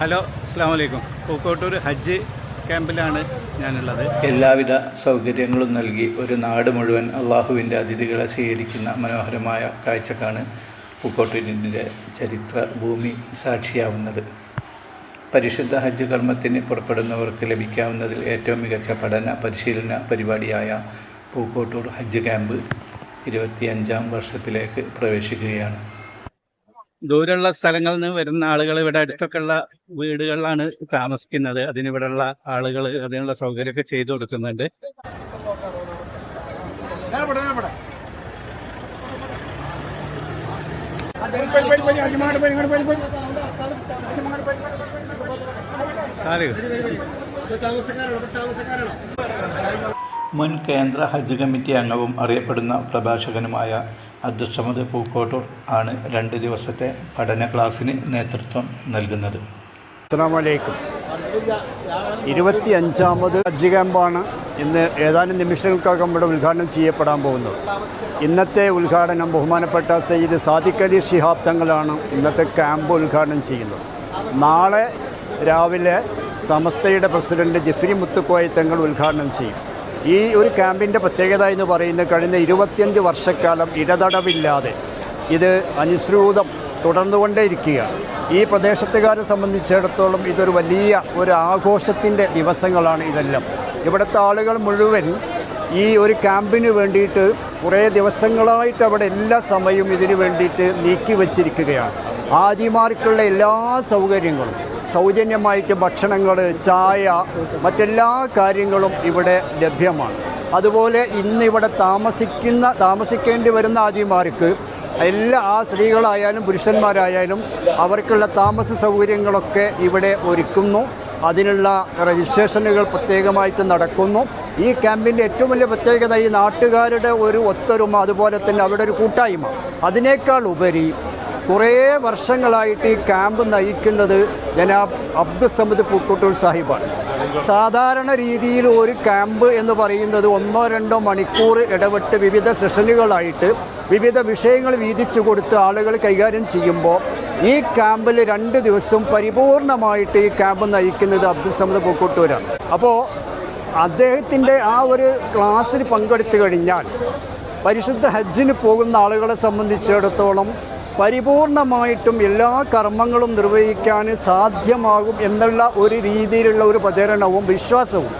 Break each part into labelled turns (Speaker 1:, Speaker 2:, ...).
Speaker 1: Hello അസ്സാം വലൈക്കും പൂക്കോട്ടൂർ ഹജ്ജ് ക്യാമ്പിലാണ് ഞാനുള്ളത്.
Speaker 2: എല്ലാവിധ സൗകര്യങ്ങളും നൽകി ഒരു നാട് മുഴുവൻ അള്ളാഹുവിന്റെ അതിഥികളെ സ്വീകരിക്കുന്ന മനോഹരമായ കാഴ്ചക്കാണ് പൂക്കോട്ടൂരിന്റെ ചരിത്ര ഭൂമി സാക്ഷിയാവുന്നത്. പരിശുദ്ധ ഹജ്ജ് കർമ്മത്തിന് പുറപ്പെടുന്നവർക്ക് ലഭിക്കാവുന്നതിൽ ഏറ്റവും മികച്ച പഠന പരിശീലന പരിപാടിയായ പൂക്കോട്ടൂർ ഹജ്ജ് ക്യാമ്പ് ഇരുപത്തിയഞ്ചാം വർഷത്തിലേക്ക് പ്രവേശിക്കുകയാണ്.
Speaker 1: ദൂരെയുള്ള സ്ഥലങ്ങളിൽ നിന്ന് വരുന്ന ആളുകൾ ഇവിടെ അടുത്തൊക്കെ ഉള്ള വീടുകളിലാണ് താമസിക്കുന്നത്. അതിനിവിടെയുള്ള ആളുകൾ അതിനുള്ള സൗകര്യമൊക്കെ ചെയ്തു കൊടുക്കുന്നുണ്ട്.
Speaker 2: മുൻ കേന്ദ്ര ഹജ്ജ് കമ്മിറ്റി അംഗവും അറിയപ്പെടുന്ന പ്രഭാഷകനുമായ അബ്ദുസമദ് പൂക്കോട്ടൂർ ആണ് രണ്ട് ദിവസത്തെ പഠന ക്ലാസ്സിന് നേതൃത്വം നൽകുന്നത്.
Speaker 3: അസ്സാമലൈക്കും ഇരുപത്തി അഞ്ചാമത് ഹജ്ജ് ക്യാമ്പാണ് ഇന്ന് ഏതാനും നിമിഷങ്ങൾക്കകം ഇവിടെ ഉദ്ഘാടനം ചെയ്യപ്പെടാൻ പോകുന്നത്. ഇന്നത്തെ ഉദ്ഘാടനം ബഹുമാനപ്പെട്ട സയ്യിദ് സാദിഖ് അലി ഷിഹാബ് തങ്ങളാണ് ഇന്നത്തെ ക്യാമ്പ് ഉദ്ഘാടനം ചെയ്യുന്നത്. നാളെ രാവിലെ സമസ്തയുടെ പ്രസിഡന്റ് ജഫ്രി മുത്തുക്കോയ തങ്ങൾ ഉദ്ഘാടനം ചെയ്യും. ഈ ഒരു ക്യാമ്പിന്റെ പ്രത്യേകത എന്ന് പറയുന്നത് കഴിഞ്ഞ ഇരുപത്തിയഞ്ച് വർഷക്കാലം ഇടതടവില്ലാതെ ഇത് അനുസൃതം തുടർന്നുകൊണ്ടേയിരിക്കുകയാണ്. ഈ പ്രദേശത്തുകാരെ സംബന്ധിച്ചിടത്തോളം ഇതൊരു വലിയ ഒരു ആഘോഷത്തിന്റെ ദിവസങ്ങളാണ് ഇതെല്ലാം. ഇവിടുത്തെ ആളുകൾ മുഴുവൻ ഈ ഒരു ക്യാമ്പിന് വേണ്ടിയിട്ട് കുറേ ദിവസങ്ങളായിട്ട് അവിടെ എല്ലാ സമയവും ഇതിന് വേണ്ടിയിട്ട് നീക്കി വച്ചിരിക്കുകയാണ്. ആദിമാർക്കുള്ള എല്ലാ സൗകര്യങ്ങളും സൗജന്യമായിട്ട് ഭക്ഷണങ്ങൾ ചായ മറ്റെല്ലാ കാര്യങ്ങളും ഇവിടെ ലഭ്യമാണ്. അതുപോലെ ഇന്നിവിടെ താമസിക്കുന്ന താമസിക്കേണ്ടി വരുന്ന ആദിമാർക്ക് എല്ലാ ആ സ്ത്രീകളായാലും പുരുഷന്മാരായാലും അവർക്കുള്ള താമസ സൗകര്യങ്ങളൊക്കെ ഇവിടെ ഒരുക്കുന്നു. അതിനുള്ള രജിസ്ട്രേഷനുകൾ പ്രത്യേകമായിട്ട് നടക്കുന്നു. ഈ ക്യാമ്പിന്റെ ഏറ്റവും വലിയ പ്രത്യേകത ഈ നാട്ടുകാരുടെ ഒരു ഒത്തൊരുമ അതുപോലെ തന്നെ അവിടെ ഒരു കൂട്ടായ്മ. അതിനേക്കാൾ ഉപരി കുറേ വർഷങ്ങളായിട്ട് ഈ ക്യാമ്പ് നയിക്കുന്നത് ജനാബ് അബ്ദുസമദ് പൂക്കോട്ടൂർ സാഹിബാണ്. സാധാരണ രീതിയിൽ ഒരു ക്യാമ്പ് എന്ന് പറയുന്നത് ഒന്നോ രണ്ടോ മണിക്കൂർ ഇടപെട്ട് വിവിധ സെഷനുകളായിട്ട് വിവിധ വിഷയങ്ങൾ വീതിച്ചു കൊടുത്ത് ആളുകൾ കൈകാര്യം ചെയ്യുമ്പോൾ ഈ ക്യാമ്പിൽ രണ്ട് ദിവസം പരിപൂർണമായിട്ട് ഈ ക്യാമ്പ് നയിക്കുന്നത് അബ്ദുസമദ് പൂക്കോട്ടൂരാണ്. അപ്പോൾ അദ്ദേഹത്തിന്റെ ആ ഒരു ക്ലാസ്സിൽ പങ്കെടുത്തു കഴിഞ്ഞാൽ പരിശുദ്ധ ഹജ്ജിന് പോകുന്ന ആളുകളെ സംബന്ധിച്ചിടത്തോളം പരിപൂർണമായിട്ടും എല്ലാ കർമ്മങ്ങളും നിർവഹിക്കാൻ സാധ്യമാകും എന്നുള്ള ഒരു രീതിയിലുള്ള ഒരു പ്രചരണവും വിശ്വാസവും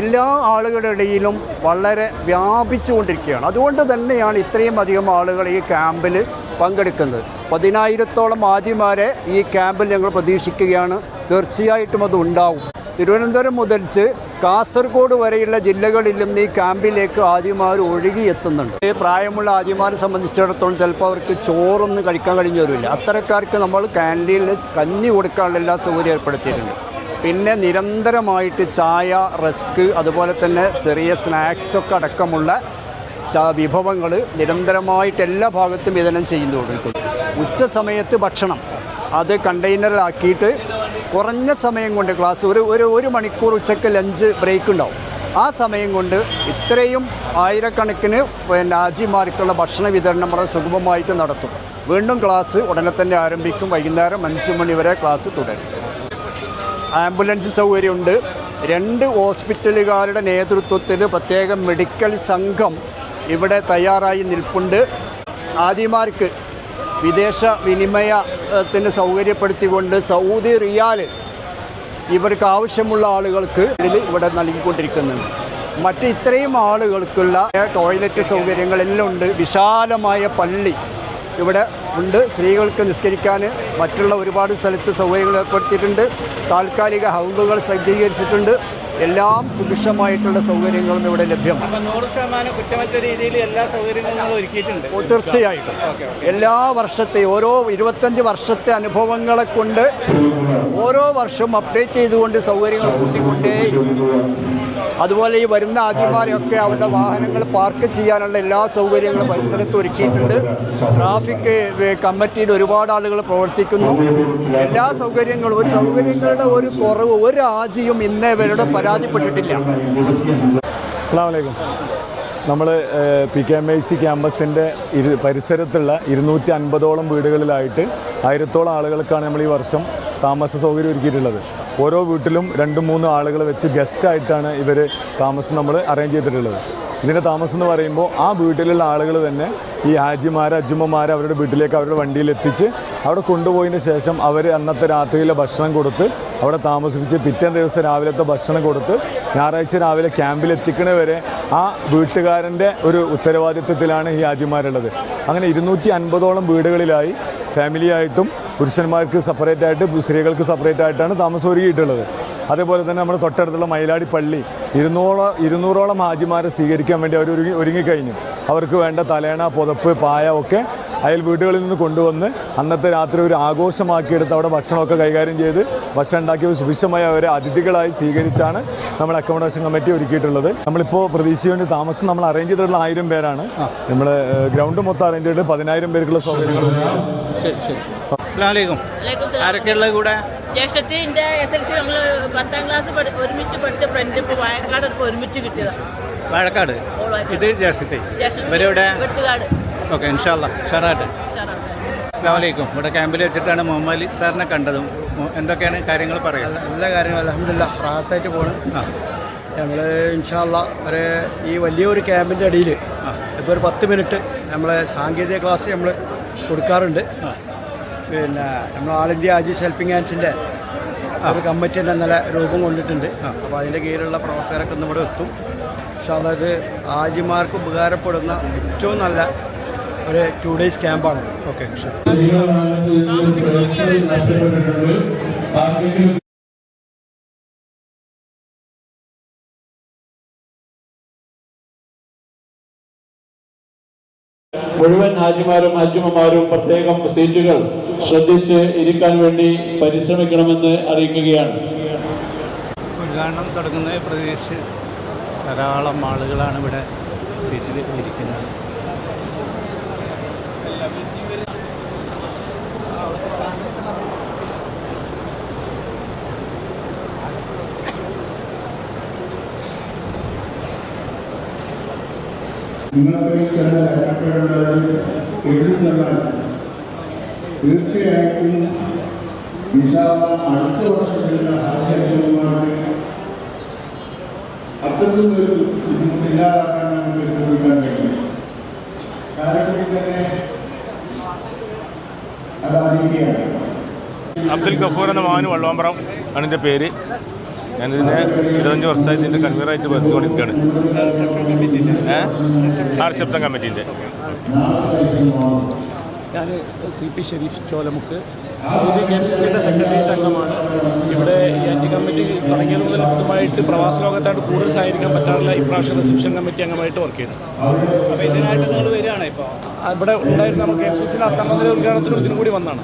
Speaker 3: എല്ലാ ആളുകളുടെ ഇടയിലും വളരെ വ്യാപിച്ചുകൊണ്ടിരിക്കുകയാണ്. അതുകൊണ്ട് തന്നെയാണ് ഇത്രയും അധികം ആളുകൾ ഈ ക്യാമ്പിൽ പങ്കെടുക്കുന്നത്. പതിനായിരത്തോളം ആദ്യമാരെ ഈ ക്യാമ്പിൽ ഞങ്ങൾ പ്രതീക്ഷിക്കുകയാണ്. തീർച്ചയായിട്ടും അത് ഉണ്ടാവും. തിരുവനന്തപുരം മുതൽച്ച് കാസർഗോഡ് വരെയുള്ള ജില്ലകളിലും ഈ ക്യാമ്പിലേക്ക് ആദ്യമാർ ഒഴുകി എത്തുന്നുണ്ട് ഈ പ്രായമുള്ള ആദ്യമാരെ സംബന്ധിച്ചിടത്തോളം ചിലപ്പോൾ അവർക്ക് ചോറൊന്നും കഴിക്കാൻ കഴിഞ്ഞു വരില്ല അത്തരക്കാർക്ക് നമ്മൾ ക്യാന്റീനിൽ കഞ്ഞി കൊടുക്കാനുള്ള എല്ലാ സൗകര്യം ഏർപ്പെടുത്തിയിട്ടുണ്ട്. പിന്നെ നിരന്തരമായിട്ട് ചായ റസ്ക് അതുപോലെ തന്നെ ചെറിയ സ്നാക്സൊക്കെ അടക്കമുള്ള വിഭവങ്ങൾ നിരന്തരമായിട്ട് എല്ലാ ഭാഗത്തും വിതരണം ചെയ്തു കൊടുക്കും ഉച്ച സമയത്ത് ഭക്ഷണം അത് കണ്ടെയ്നറിലാക്കിയിട്ട് കുറഞ്ഞ സമയം കൊണ്ട് ക്ലാസ് ഒരു ഒരു ഒരു മണിക്കൂർ ഉച്ചയ്ക്ക് ലഞ്ച് ബ്രേക്ക് ഉണ്ടാവും. ആ സമയം കൊണ്ട് ഇത്രയും ആയിരക്കണക്കിന് പിന്നെ ആജിമാർക്കുള്ള ഭക്ഷണ വിതരണം വളരെ സുഗമമായിട്ട് നടത്തും. വീണ്ടും ക്ലാസ് ഉടനെ തന്നെ ആരംഭിക്കും. വൈകുന്നേരം അഞ്ച് മണി വരെ ക്ലാസ് തുടരും. ആംബുലൻസ് സൗകര്യമുണ്ട്. രണ്ട് ഹോസ്പിറ്റലുകാരുടെ നേതൃത്വത്തിൽ പ്രത്യേക മെഡിക്കൽ സംഘം ഇവിടെ തയ്യാറായി നിൽപ്പുണ്ട്. ആദിമാർക്ക് വിദേശ വിനിമയത്തിന് സൗകര്യപ്പെടുത്തിക്കൊണ്ട് സൗദി റിയാൽ ഇവർക്ക് ആവശ്യമുള്ള ആളുകൾക്ക് ഇവിടെ നൽകിക്കൊണ്ടിരിക്കുന്നുണ്ട്. മറ്റ് ഇത്രയും ആളുകൾക്കുള്ള ടോയ്ലറ്റ് സൗകര്യങ്ങളെല്ലാം ഉണ്ട്. വിശാലമായ പള്ളി ഇവിടെ ഉണ്ട്. സ്ത്രീകൾക്ക് നിസ്കരിക്കാൻ മറ്റുള്ള ഒരുപാട് സ്ഥലത്ത് സൗകര്യങ്ങൾ ഏർപ്പെടുത്തിയിട്ടുണ്ട്. താൽക്കാലിക ഹൗസുകൾ സജ്ജീകരിച്ചിട്ടുണ്ട്. എല്ലാം സുഭിക്ഷമായിട്ടുള്ള സൗകര്യങ്ങളും ഇവിടെ ലഭ്യമാണ്
Speaker 1: നൂറ് ശതമാനം കുറ്റമറ്റ രീതിയിൽ എല്ലാ സൗകര്യങ്ങളും ഒരുക്കിയിട്ടുണ്ട്.
Speaker 3: തീർച്ചയായിട്ടും. എല്ലാ വർഷത്തെ ഓരോ ഇരുപത്തഞ്ച് വർഷത്തെ അനുഭവങ്ങളെ കൊണ്ട് ഓരോ വർഷവും അപ്ഡേറ്റ് ചെയ്തുകൊണ്ട് സൗകര്യങ്ങൾ കൂട്ടിക്കൊണ്ടേ അതുപോലെ ഈ വരുന്ന ആദ്യമാരെയൊക്കെ അവരുടെ വാഹനങ്ങൾ പാർക്ക് ചെയ്യാനുള്ള എല്ലാ സൗകര്യങ്ങളും പരിസരത്ത് ഒരുക്കിയിട്ടുണ്ട്. ട്രാഫിക് കമ്മിറ്റിയിൽ ഒരുപാട് ആളുകൾ പ്രവർത്തിക്കുന്നു. എല്ലാ സൗകര്യങ്ങളും ഒരു സൗകര്യങ്ങളുടെ ഒരു കുറവ് ഒരു രാജ്യവും ഇന്നേ വരുടെ പരാതിപ്പെട്ടിട്ടില്ല.
Speaker 4: അസ്സാം നമ്മൾ P K M I C ക്യാമ്പസിന്റെ ഇരു പരിസരത്തുള്ള ഇരുന്നൂറ്റി അൻപതോളം വീടുകളിലായിട്ട് ആയിരത്തോളം ആളുകൾക്കാണ് നമ്മൾ ഈ വർഷം താമസ സൗകര്യം ഒരുക്കിയിട്ടുള്ളത്. ഓരോ വീട്ടിലും രണ്ട് മൂന്ന് ആളുകൾ വെച്ച് ഗസ്റ്റായിട്ടാണ് ഇവർ താമസം നമ്മൾ അറേഞ്ച് ചെയ്തിട്ടുള്ളത്. ഇതിന്റെ താമസം എന്ന് പറയുമ്പോൾ ആ വീട്ടിലുള്ള ആളുകൾ തന്നെ ഈ ഹാജിമാർ അജുമ്മമാർ അവരുടെ വീട്ടിലേക്ക് അവരുടെ വണ്ടിയിൽ എത്തിച്ച് അവിടെ കൊണ്ടുപോയതിന് ശേഷം അവർ അന്നത്തെ രാത്രിയിലെ ഭക്ഷണം കൊടുത്ത് അവിടെ താമസിപ്പിച്ച് പിറ്റേ ദിവസം രാവിലത്തെ ഭക്ഷണം കൊടുത്ത് ഞായറാഴ്ച രാവിലെ ക്യാമ്പിൽ വരെ ആ വീട്ടുകാരന്റെ ഒരു ഉത്തരവാദിത്വത്തിലാണ് ഈ ഹാജിമാരുള്ളത്. അങ്ങനെ ഇരുന്നൂറ്റി അൻപതോളം വീടുകളിലായി ഫാമിലിയായിട്ടും പുരുഷന്മാർക്ക് സെപ്പറേറ്റ് ആയിട്ട് സ്ത്രീകൾക്ക് സെപ്പറേറ്റ് ആയിട്ടാണ് താമസം ഒരുക്കിയിട്ടുള്ളത്. അതേപോലെ തന്നെ നമ്മുടെ തൊട്ടടുത്തുള്ള മയിലാടി പള്ളി ഇരുന്നൂറോ ഇരുന്നൂറോളം ഹാജിമാരെ സ്വീകരിക്കാൻ വേണ്ടി അവർ ഒരുങ്ങി ഒരുങ്ങിക്കഴിഞ്ഞു. അവർക്ക് വേണ്ട തലേണ പുതപ്പ് പായ ഒക്കെ അയൽ വീടുകളിൽ നിന്ന് കൊണ്ടുവന്ന് അന്നത്തെ രാത്രി ഒരു ആഘോഷമാക്കിയെടുത്ത് അവിടെ ഭക്ഷണമൊക്കെ കൈകാര്യം ചെയ്ത് ഭക്ഷണം ഉണ്ടാക്കി സുഭിക്ഷമായി അവരെ അതിഥികളായി സ്വീകരിച്ചാണ് നമ്മൾ അക്കോമഡേഷൻ കമ്മിറ്റി ഒരുക്കിയിട്ടുള്ളത്. നമ്മളിപ്പോൾ പ്രതീക്ഷ വേണ്ടി താമസം നമ്മൾ അറേഞ്ച് ചെയ്തിട്ടുള്ള ആയിരം പേരാണ്. നമ്മൾ ഗ്രൗണ്ട് മൊത്തം അറേഞ്ച് ചെയ്തിട്ട് പതിനായിരം പേർക്കുള്ള സൗകര്യങ്ങളുണ്ട്
Speaker 1: ശരി ശരി. ആരൊക്കെയുള്ള കൂടെ?
Speaker 5: ജ്യേഷ്ഠത്തി എന്റെ എസ് എൽ സി നമ്മൾ പത്താം ക്ലാസ് ഒരുമിച്ച് പഠിച്ച ഫ്രണ്ട് ഇപ്പോൾ വയക്കാട് ഇപ്പോൾ ഒരുമിച്ച് കിട്ടിയതാണ്
Speaker 1: വാഴക്കാട് ഇത് ജേഴ്സി ഇവരെവിടെ ഓക്കെ ഇൻഷാല്ല ഷറാട്ട് അസ്സാമലൈക്കും ഇവിടെ ക്യാമ്പിൽ വെച്ചിട്ടാണ് മുഹമ്മദ് അലി സാറിനെ കണ്ടതും. എന്തൊക്കെയാണ് കാര്യങ്ങൾ പറയുക?
Speaker 6: നല്ല കാര്യങ്ങൾ. അലഹമില്ല റാഹത്തായിട്ട് പോകണം
Speaker 1: ആ.
Speaker 6: ഞങ്ങൾ ഇൻഷാല്ല ഒരു ഈ വലിയൊരു ക്യാമ്പിന്റെ അടിയിൽ ഇപ്പോൾ ഒരു പത്ത് മിനിറ്റ് നമ്മളെ സാങ്കേതിക ക്ലാസ് നമ്മൾ കൊടുക്കാറുണ്ട്. പിന്നെ നമ്മൾ ആൾ ഇന്ത്യ ആജീസ് ഹെൽപ്പിംഗ് ഹാൻഡ്സിന്റെ ഒരു കമ്മിറ്റി തന്നെ ഇന്നലെ രൂപം കൊണ്ടിട്ടുണ്ട്. അപ്പോൾ അതിന്റെ കീഴിലുള്ള പ്രവർത്തകരൊക്കെ ഒന്ന് ഇവിടെ എത്തും. പക്ഷെ അതായത് ആജിമാർക്ക് ഉപകാരപ്പെടുന്ന ഏറ്റവും നല്ല ഒരു ടു ഡേയ്സ് ക്യാമ്പാണ്.
Speaker 1: ഓക്കെ
Speaker 7: മുഴുവൻ ഹാജിമാരും ഹജ്ജുമമാരും പ്രത്യേകം സീറ്റുകൾ ശ്രദ്ധിച്ച് ഇരിക്കാൻ വേണ്ടി പരിശ്രമിക്കണമെന്ന് അറിയിക്കുകയാണ്.
Speaker 1: ഉദ്ഘാടനം തുടങ്ങുന്ന പ്രതീക്ഷ ധാരാളം ആളുകളാണ് ഇവിടെ സീറ്റിൽ ഇരിക്കുന്നത്.
Speaker 8: നിങ്ങൾക്ക് ചില കഷ്ടപ്പെടുന്നത് തീർച്ചയായിട്ടും അടുത്ത വർഷത്തിലുള്ള ഹാസ്യമാർക്ക് അത്തരത്തിൽ ഒരു ബുദ്ധിമുട്ടില്ലാതാക്കാൻ നമുക്ക് ശ്രമിക്കാൻ കഴിയും. കാരണം തന്നെ അതായിരിക്കുകയാണ്.
Speaker 9: അബ്ദുൽ ഗഫൂർ എന്ന മാനു വള്ളോമ്പ്രം ആണ് എന്റെ പേര്. ഞാനിതിനെ ഇരുപത്തഞ്ച് വർഷമായി ഇതിന്റെ കൺവീനറായിട്ട് പ്രവർത്തിച്ചുകൊണ്ടിരിക്കുകയാണ് ഏഹ് ആ റിസപ്ഷൻ കമ്മിറ്റീന്റെ
Speaker 10: ഞാൻ C P Sharif Cholamukku Saudi K M C സിയുടെ സെക്രട്ടേറിയറ്റ് അംഗമാണ് ഇവിടെ ഈ അഞ്ച് കമ്മിറ്റി തുടങ്ങിയത് മുതൽ ഇതുമായിട്ട് പ്രവാസ ലോകത്തായിട്ട് കൂടുതൽ സഹായിക്കാൻ പറ്റാറില്ല. ഇപ്രാവശ്യം റിസപ്ഷൻ കമ്മിറ്റി അംഗമായിട്ട് വർക്ക് ചെയ്തു.
Speaker 1: അപ്പോൾ ഇതിനായിട്ട് നിങ്ങൾ വരികയാണ് ഇപ്പോൾ
Speaker 10: ഇവിടെ ഉണ്ടായിരുന്ന നമുക്ക് കെ എം സി സിയുടെ ആസ്ഥാനത്തിലെ ഉദ്ഘാടനത്തിനും ഇതിനും കൂടി വന്നാണ്.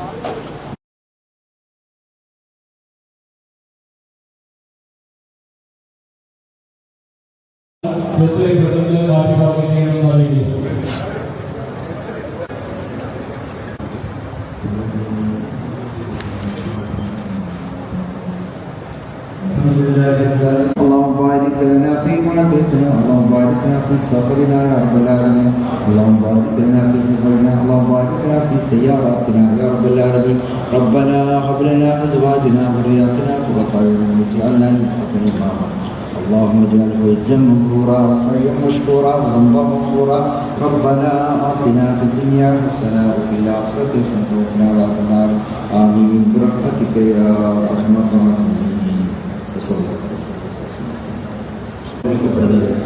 Speaker 8: سفرنا يا رب العالمين اللهم بارك لنا في سفرنا اللهم بارك لنا في سياراتنا يا رب العالمين ربنا هب لنا من ازواجنا وذرياتنا قرة اعين واجعلنا للمتقين اماما اللهم اجعله حجا مبرورا وسعيا مشكورا وذنبا مغفورا ربنا اتنا في الدنيا حسنه وفي الاخره حسنه وقنا عذاب النار امين برحمتك يا ارحم الراحمين وصلى الله عليه وسلم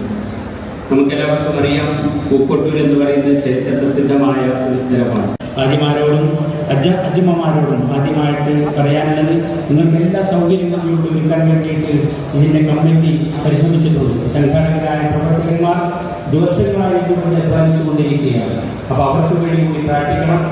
Speaker 11: നമുക്കെല്ലാവർക്കും അറിയാം. പൂക്കൊട്ടൂർ എന്ന് പറയുന്ന ചരിത്ര പ്രസിദ്ധമായ ഒരു സ്ഥലമാണ്. ആദിമാരോടും അജ അജിമമാരോടും ആദ്യമായിട്ട് പറയാനുള്ളത് നിങ്ങൾക്ക് എല്ലാ സൗകര്യങ്ങളും ഒരുക്കാൻ വേണ്ടിയിട്ട് ഇതിന്റെ കമ്മിറ്റി പരിശ്രമിച്ചിട്ടുണ്ട് സംഘാടകരായ പ്രവർത്തകന്മാർ ദിവസങ്ങളായി കൊണ്ട് അധ്വാനിച്ചു കൊണ്ടിരിക്കുകയാണ് അപ്പോൾ അവർക്ക് വേണ്ടി കൂടി പ്രാർത്ഥിക്കണം.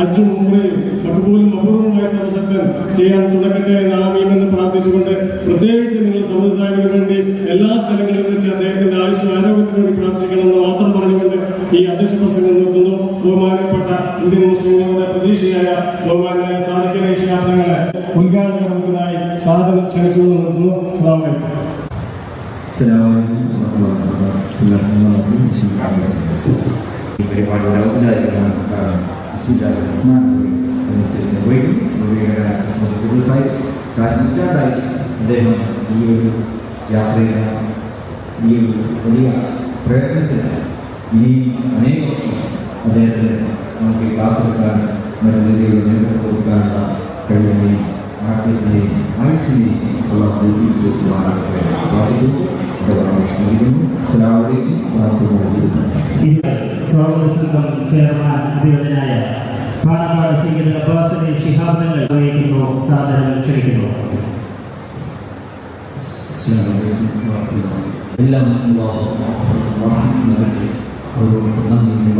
Speaker 10: അഞ്ചും ഉമ്രയും അതുപോലും അപൂർവമായ സദസ്സൊക്കെ ചെയ്യാൻ തുടക്കട്ടെ ആവിയുമെന്ന് പ്രാർത്ഥിച്ചുകൊണ്ട് പ്രത്യേകിച്ച് നിങ്ങൾ സമുദായത്തിന് വേണ്ടി എല്ലാ സ്ഥലങ്ങളിലും വെച്ച് അദ്ദേഹത്തിന്റെ ആവശ്യം ആരോഗ്യത്തിന് വേണ്ടി പ്രാർത്ഥിക്കണമെന്ന് മാത്രം പറഞ്ഞുകൊണ്ട് ഈ അധ്യക്ഷ പ്രസംഗം നിർത്തുന്നു. ബഹുമാനപ്പെട്ട ഇന്ത്യൻ മുസ്ലിങ്ങളുടെ പ്രതീക്ഷയായ ബഹുമാനായ സാധിക്കുന്ന ഉദ്ഘാടനത്തിനായി സാധനം ക്ഷണിച്ചു നിർത്തുന്നു. വലൈക്കും
Speaker 8: ഈ പരിപാടിയുടെ ഔപചാരികമാണ് ദിവസമായി നൂറ്റാണ്ടായി അദ്ദേഹം ഈ ഒരു യാത്രയിലെ ഈ ഒരു വലിയ പ്രയത്നത്തിന് ഇനി അനേക വർഷം അദ്ദേഹത്തിന് നമുക്ക് ഈ ക്ലാസ് എടുക്കാൻ മറ്റു രീതിയിലുള്ള നേതൃത്വം കൊടുക്കാനുള്ള കഴിവിനെയും ആരോഗ്യത്തിനെയും ആയുഷിനെയും ഉള്ള പ്രാർത്ഥിച്ചു സ്മരിക്കുന്നു
Speaker 11: അഭിവന്ദനായ പാണക്കാട് സീഗിൽ അബ്ബാസിനെ ശിഹാബിനങ്ങൾ വഹിക്കുന്നു സാധനം ക്ഷണിക്കുന്നു
Speaker 8: എല്ലാം ഒരു നന്ദി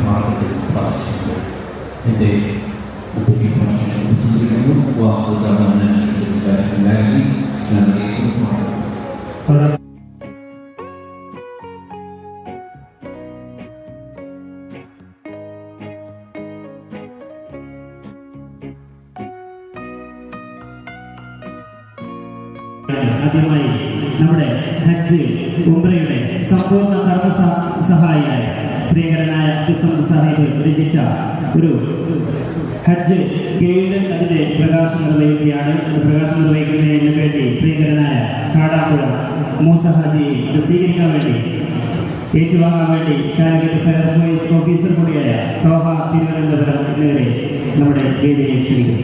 Speaker 8: പ്രാർത്ഥിക്കുന്നു
Speaker 11: എന്റെ രചിച്ച ഒരു ഹജ്ജ് ഗൈഡ് അതിന്റെ പ്രകാശം നിർവഹിക്കുകയാണ്. പ്രകാശം നിർവഹിക്കുന്നതിന് വേണ്ടി പ്രിയങ്കരനായ കാടാപ്പുഴ മൂസ ഹാജിയെ ഇത് സ്വീകരിക്കാൻ വേണ്ടി ഏറ്റുവാങ്ങാൻ വേണ്ടി കാലിക്കറ്റ് ഫയർഫോഴ്സ് ഓഫീസർ കൂടിയായ തോഹ തിരുവനന്തപുരം എന്നിവരെ നമ്മുടെ വേദിയെ ക്ഷണിക്കും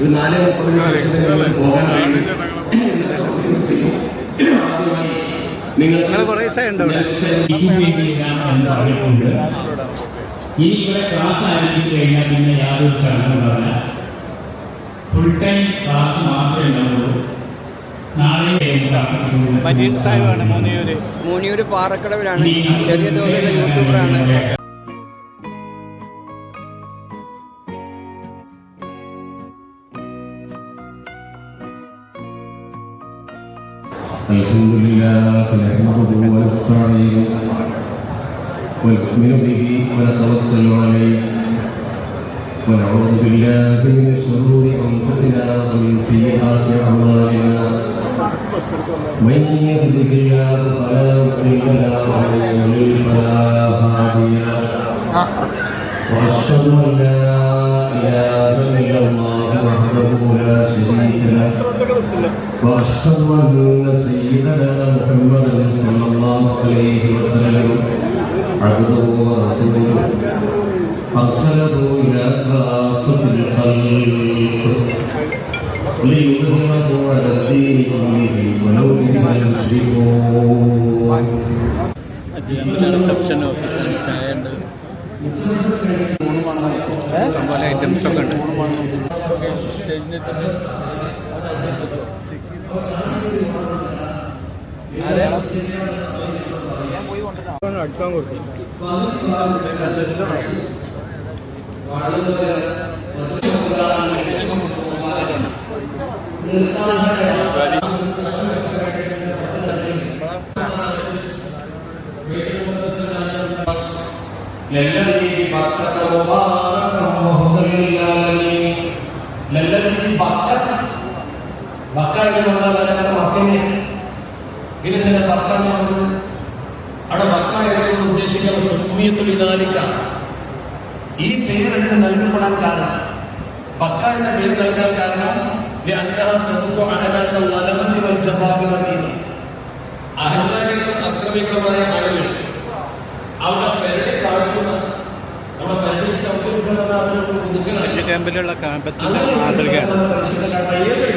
Speaker 12: ഒരു നാല് മുപ്പത് പോകാനാണ്. നിങ്ങൾ
Speaker 13: കുറേ
Speaker 11: ഇനി ഇവിടെ ക്ലാസ് ആരംഭിച്ചു കഴിഞ്ഞാൽ പിന്നെ യാതൊരു ഫുൾ ടൈം ക്ലാസ് മാത്രമേ ഉണ്ടാവുള്ളൂ. നാളെ
Speaker 13: മജീദ് സാഹിബാണ് മൂന്നിയൂര്.
Speaker 12: മൂന്നിയൂര് പാറക്കടവിലാണ്. ചെറിയ തോതിലുള്ള യൂട്യൂബറാണ്.
Speaker 7: الحمد لله نحمده ونستعينه ونؤمن به ونتوكل عليه. ونعوذ بالله من شرور أنفسنا ومن سيئات أعمالنا. من يهده الله فلا مضل له ومن يضلل فلا هادي له. وأشهد أن لا إله إلا الله وحده شريك له واشهد ان سيدنا محمدا صلى الله عليه وسلم عبده ورسوله ارسله الى كافه الخلق ليظهره على الدين كله ولو كره المشركون
Speaker 13: ഇഷ്ടംപോലെ ഐറ്റംസ് ഒക്കെ ഉണ്ട്. അടുക്കാൻ കൊടുക്കും
Speaker 11: للذي بكت مباركا وهدى للعالمين للذي بكت ബക്ക എന്നുള്ള അതിനകത്ത് മക്കനെ പിന്നെ ഇതിന്റെ ബക്ക എന്ന് പറഞ്ഞത് അവിടെ ബക്ക എന്നതുകൊണ്ട് ഉദ്ദേശിക്കുന്ന സുഖമിയത്തുൽ ഇതാലിക്ക ഈ പേര് അതിന് നൽകപ്പെടാൻ കാരണം ബക്ക എന്ന പേര് നൽകാൻ കാരണം لأنها تدق على الظلمة والجبابرة അഹങ്കാരികളും അക്രമികളുമായ ആളുകൾ അവിടെ
Speaker 13: ഹജ്ജ് ക്യാമ്പിലുള്ള ക്യാമ്പത്തിന്റെ മാതൃകയാണ്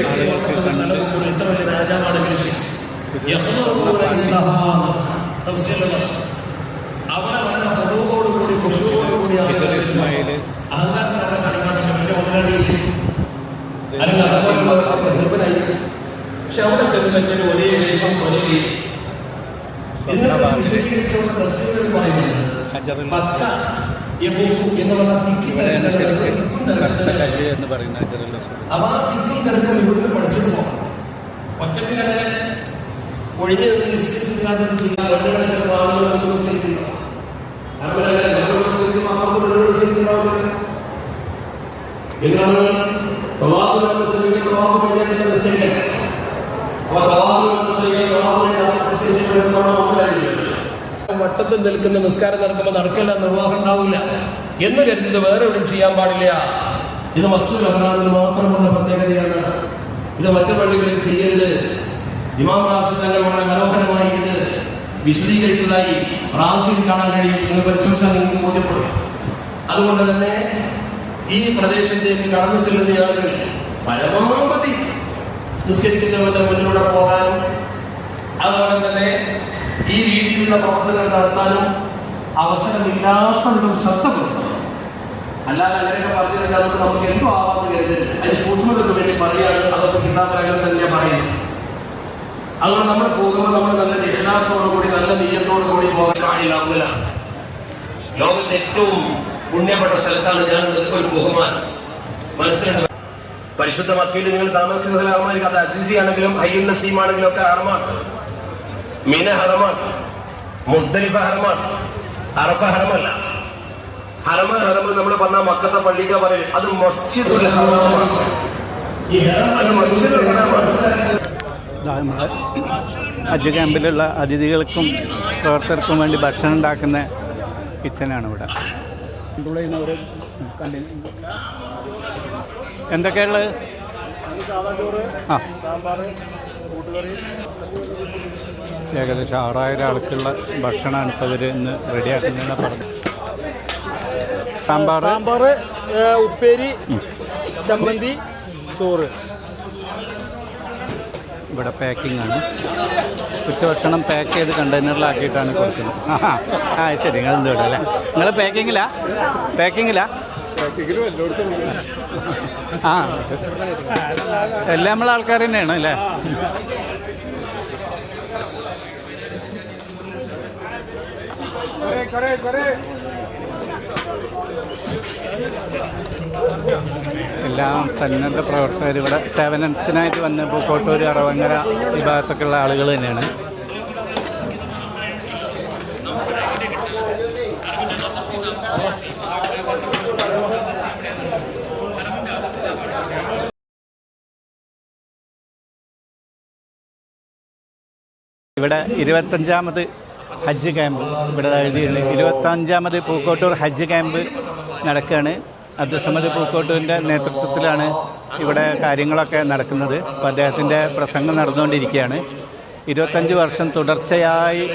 Speaker 13: ആളുകൾക്ക് കണ്ട്
Speaker 11: അതുപോലുള്ള ഗർഭനായി പക്ഷെ അവിടെ കഴിഞ്ഞാൽ ഒരേ വേഷം ഒരേ രീതി
Speaker 1: ശരിക്കും കറുത്ത കല്ല് എന്ന് പറയുന്ന.
Speaker 13: അപ്പൊ ആ തിക്കും തിരക്കും ഇവിടുന്ന് പഠിച്ചിട്ട് പോകണം. ഒറ്റയ്ക്ക് ഇങ്ങനെ ഒഴിഞ്ഞ് നിന്ന് വട്ടത്തിൽ നിൽക്കുന്ന നിസ്കാരം നടക്കുമ്പോൾ നടക്കില്ല നിർവാഹം ഉണ്ടാവില്ല. എന്ന് കരുതുന്നത് വേറെ എവിടെയും ചെയ്യാൻ പാടില്ല. ഇത് മസ്ജിദ് മാത്രമുള്ള പ്രത്യേകതയാണ്. ഇത് മറ്റു പള്ളികളിൽ ചെയ്യരുത്. ഇമാം റാസി തങ്ങൾ വളരെ മനോഹരമായി ഇത് വിശദീകരിച്ചതായി റാസിൽ കാണാൻ കഴിയും നിങ്ങൾ പരിശോധിച്ചാൽ നിങ്ങൾക്ക് ബോധ്യപ്പെടും. അതുകൊണ്ട് തന്നെ ഈ പ്രദേശത്തേക്ക് കടന്നു ചെല്ലുന്ന ആളുകൾ പരമാവധി നിസ്കരിക്കുന്നവരുടെ മുന്നിലൂടെ പോകാനും അതുപോലെ തന്നെ ഈ രീതിയിലുള്ള പ്രവർത്തനങ്ങൾ നടത്താനും അവസരമില്ലാത്ത വിധം ശബ്ദപ്പെടുത്തണം അല്ലാതെ അങ്ങനെയൊക്കെ പറഞ്ഞിട്ടുണ്ട് നമുക്ക് എന്തോ ആവാമെന്ന് കരുതരുത്. അതിന് സൂക്ഷ്മതയ്ക്ക് വേണ്ടി പറയാണ് അതൊക്കെ കിതാബിലങ്ങനെ തന്നെ പറയുന്നു അതുകൊണ്ട് നമ്മൾ പോകുമ്പോൾ നമ്മൾ നല്ല വിശ്വാസത്തോടു കൂടി നല്ല നീയത്തോടു കൂടി പോകാൻ പാടില്ല ലോകത്തെ ഏറ്റവും പുണ്യപ്പെട്ട സ്ഥലത്താണ് ഞാൻ ഒരു ബഹുമാനം. മനസ്സിലുണ്ട്? പരിശുദ്ധ മക്കയിൽ നിങ്ങൾ താമസിക്കുന്ന സ്ഥലം ഹറമായിരിക്കും അത് അജിസി ആണെങ്കിലും അയ്യുൽ നസീം ആണെങ്കിലും ഒക്കെ ഹറമാണ് മിന ഹറമാണ് മുസ്ദലിഫ ഹറമാണ് അറഫ ഹറമല്ല. ഹറമ ഹറമ നമ്മൾ പറഞ്ഞ മക്കത്തെ പള്ളിക്ക പറയൽ. അത് മസ്ജിദുൽ ഹറമാണ്. മസ്ജിദുൽ
Speaker 1: ക്യാമ്പിലുള്ള അതിഥികൾക്കും പ്രവർത്തകർക്കും വേണ്ടി ഭക്ഷണം ഉണ്ടാക്കുന്ന കിച്ചനാണ് ഇവിടെ. ചെയ്യുന്നവർ എന്തൊക്കെയുള്ളത് ആ. ഏകദേശം ആറായിരം ആൾക്കുള്ള ഭക്ഷണമാണ് ഇപ്പോൾ ഇവർ ഇന്ന് റെഡിയാക്കുന്നതെന്ന് പറഞ്ഞു. സാമ്പാർ
Speaker 10: സാമ്പാർ ഉപ്പേരി ചമ്മന്തി ചോറ്.
Speaker 1: ഇവിടെ പാക്കിംഗ് ആണ്. ഉച്ചഭക്ഷണം പാക്ക് ചെയ്ത് കണ്ടെയ്നറിലാക്കിയിട്ടാണ് കൊടുക്കുന്നത്. ആ ആ ശരി. നിങ്ങൾ എന്ത് വിടാം അല്ലേ? നിങ്ങൾ പാക്കിങ്ങിലാ പാക്കിങ്ങിലാ ആ. എല്ലാം നമ്മളെ ആൾക്കാർ തന്നെയാണ് അല്ലേ? എല്ലാം സന്നദ്ധ പ്രവർത്തകരും ഇവിടെ സേവനത്തിനായിട്ട് വന്ന പൂക്കോട്ടൂർ അറവങ്ങര ഈ ഭാഗത്തൊക്കെയുള്ള ആളുകൾ തന്നെയാണ്. ഇവിടെ ഇരുപത്തഞ്ചാമത് ഹജ്ജ് ക്യാമ്പ് ഇവിടെ എഴുതിയിട്ടുണ്ട് ഇരുപത്തഞ്ചാമത് പൂക്കോട്ടൂർ ഹജ്ജ് ക്യാമ്പ് നടക്കുകയാണ്. അബ്ദുസമദ് പൂക്കോട്ടൂരിന്റെ നേതൃത്വത്തിലാണ് ഇവിടെ കാര്യങ്ങളൊക്കെ നടക്കുന്നത്. അപ്പോൾ അദ്ദേഹത്തിന്റെ പ്രസംഗം നടന്നുകൊണ്ടിരിക്കുകയാണ്. ഇരുപത്തഞ്ച് വർഷം തുടർച്ചയായി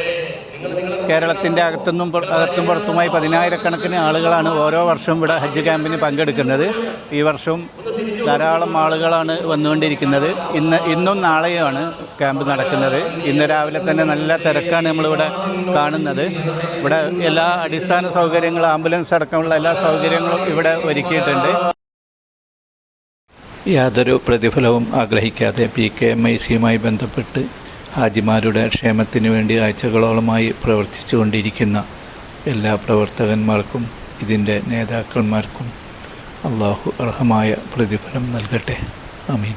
Speaker 1: കേരളത്തിന്റെ അകത്തുനിന്നും നിന്നും അകത്തും പുറത്തുമായി പതിനായിരക്കണക്കിന് ആളുകളാണ് ഓരോ വർഷവും ഇവിടെ ഹജ്ജ് ക്യാമ്പിന് പങ്കെടുക്കുന്നത്. ഈ വർഷവും ധാരാളം ആളുകളാണ് വന്നുകൊണ്ടിരിക്കുന്നത്. ഇന്ന് ഇന്നും നാളെയുമാണ് ക്യാമ്പ് നടക്കുന്നത്. ഇന്ന് രാവിലെ തന്നെ നല്ല തിരക്കാണ് നമ്മളിവിടെ കാണുന്നത്. ഇവിടെ എല്ലാ അടിസ്ഥാന സൗകര്യങ്ങളും ആംബുലൻസ് അടക്കമുള്ള എല്ലാ സൗകര്യങ്ങളും ഇവിടെ ഒരുക്കിയിട്ടുണ്ട്. യാതൊരു പ്രതിഫലവും ആഗ്രഹിക്കാതെ പി കെ എം ഐ സിയുമായി ബന്ധപ്പെട്ട് ഹാജിമാരുടെ ക്ഷേമത്തിന് വേണ്ടി ആഴ്ചകളോളമായി പ്രവർത്തിച്ചു കൊണ്ടിരിക്കുന്ന എല്ലാ പ്രവർത്തകന്മാർക്കും ഇതിന്റെ നേതാക്കന്മാർക്കും അള്ളാഹു അർഹമായ പ്രതിഫലം നൽകട്ടെ. അമീൻ